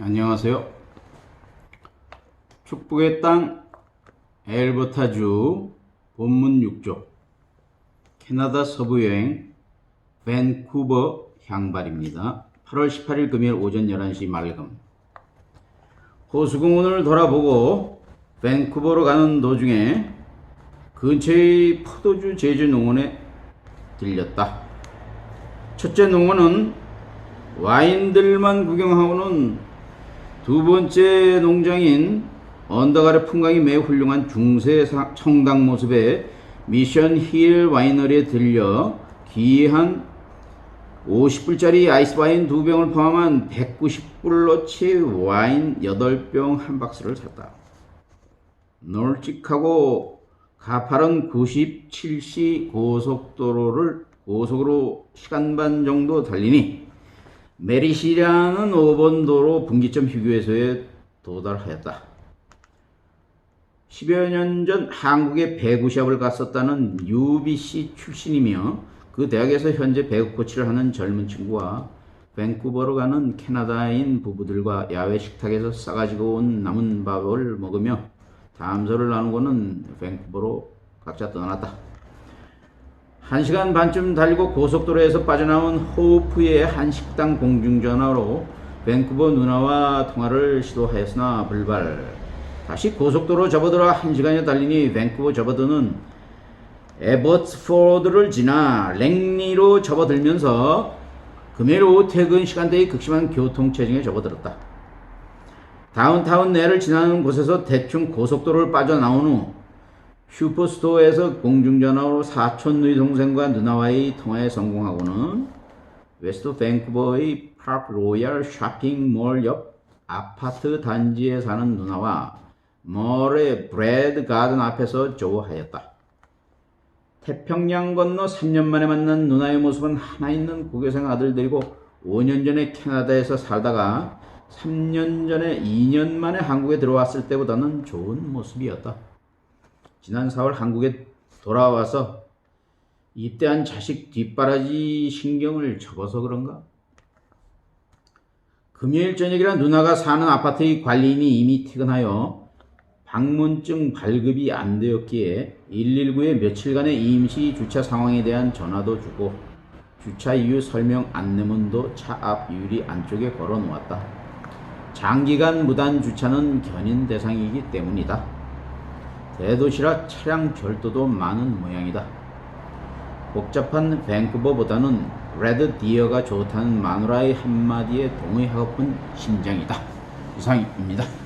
안녕하세요. 축복의 땅 엘버타주 본문 6조 캐나다 서부 여행 밴쿠버 향발입니다. 8월 18일 금요일 오전 11시 말금 호수공원을 돌아보고 밴쿠버로 가는 도중에 근처의 포도주 제주 농원에 들렸다. 첫째 농원은 와인들만 구경하고는 두 번째 농장인 아래 풍광이 매우 훌륭한 중세 사- 청당 모습의 미션 힐 와이너리에 들려 귀한 50불짜리 아이스 와인 두 병을 포함한 190불로치 와인 8병 한 박스를 샀다. 널찍하고 가파른 97시 고속도로를 고속으로 시간 반 정도 달리니 메리시라는 5번 도로 분기점 휴게소에 도달하였다. 10여 년 전 한국에 배구 시합을 갔었다는 UBC 출신이며 그 대학에서 현재 배구 코치를 하는 젊은 친구와 밴쿠버로 가는 캐나다인 부부들과 야외 식탁에서 싸가지고 온 남은 밥을 먹으며 담소를 나누고는 밴쿠버로 각자 떠났다. 한 시간 반쯤 달리고 고속도로에서 빠져나온 호프의 한 식당 공중전화로 밴쿠버 누나와 통화를 시도하였으나 불발. 다시 고속도로 접어들어 한 시간여 달리니 밴쿠버 접어드는 에버츠포드를 지나 랭리로 접어들면서 금요일 오후 퇴근 시간대의 극심한 교통체증에 접어들었다. 다운타운 내를 지나는 곳에서 대충 고속도로를 빠져나온 후 슈퍼스토어에서 공중전화로 사촌 누이 동생과 누나와의 통화에 성공하고는 웨스트 밴쿠버의 파크 로얄 쇼핑몰 옆 아파트 단지에 사는 누나와 멀의 브래드 가든 앞에서 조우하였다. 태평양 건너 3년 만에 만난 누나의 모습은 하나 있는 고교생 아들들이고 5년 전에 캐나다에서 살다가 3년 전에 2년 만에 한국에 들어왔을 때보다는 좋은 모습이었다. 지난 4월 한국에 돌아와서 입대한 자식 뒷바라지 신경을 접어서 그런가? 금요일 저녁이라 누나가 사는 아파트의 관리인이 이미 퇴근하여 방문증 발급이 안 되었기에 119에 며칠간의 임시 주차 상황에 대한 전화도 주고 주차 이유 설명 안내문도 차 앞 유리 안쪽에 걸어 놓았다. 장기간 무단 주차는 견인 대상이기 때문이다. 대도시라 차량 절도도 많은 모양이다. 복잡한 밴쿠버보다는 레드 디어가 좋다는 마누라의 한마디에 동의하고픈 심정이다. 이상입니다.